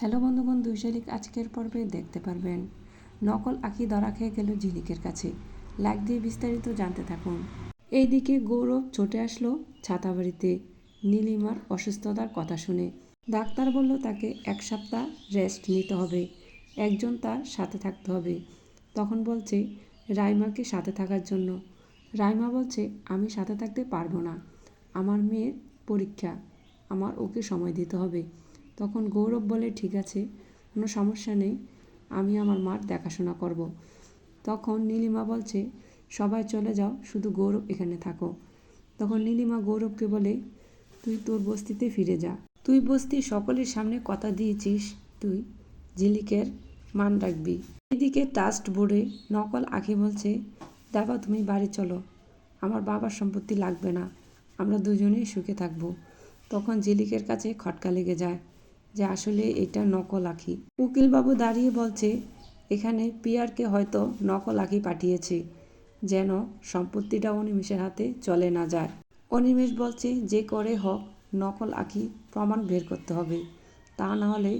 Hello বন্ধুগণ দুই শালিক আজকের পর্বে দেখতে পারবেন। নকল আঁকি ধরা খেয়ে গেল ঝিলিকের কাছে। লাইক দিয়ে বিস্তারিত জানতে থাকুন। এইদিকে গৌরব ছুটে আসলো ছাতাবাড়িতে। নীলিমার অসুস্থতার কথা শুনে। ডাক্তার বলল, তাকে এক সপ্তাহ রেস্ট নিতে হবে। একজন তার সাথে থাকতে হবে। তখন বলছে, রাইমাকে সাথে থাকার জন্য। রাইমা বলছে, আমি সাথে থাকতে পারব না। আমার মেয়ের পরীক্ষা। আমার ওকে সময় দিতে হবে। তখন গৌরব বলে, ঠিক আছে, কোনো সমস্যা নেই, আমি আমার মার দেখাশোনা করব। তখন নীলিমা বলছে, সবাই চলে যাও, শুধু গৌরব এখানে থাকো। তখন নীলিমা গৌরবকে বলে, তুই তোর বস্তিতে ফিরে যা। তুই বস্তি সকলের সামনে কথা দিয়েছিস, তুই ঝিলিকের মান রাখবি। এদিকে টাস্ট বোর্ডে নকল আঁকি বলছে দাবা তুমি বাড়ি চলো, আমার বাবার সম্পত্তি লাগবে না, আমরা দুজনেই সুখে থাকব। তখন ঝিলিকের কাছে খটকা লেগে যায়। যে আসলে এটা নকল আঁকি উকিলবাবু দাঁড়িয়ে বলছে, এখানে পিয়ারকে হয়তো নকল আঁকি পাঠিয়েছে, যেন সম্পত্তিটা অনিমেষের হাতে চলে না যায়। অনিমেষ বলছে, যে করে হোক, নকল আঁখি প্রমাণ বের করতে হবে। তা না হলে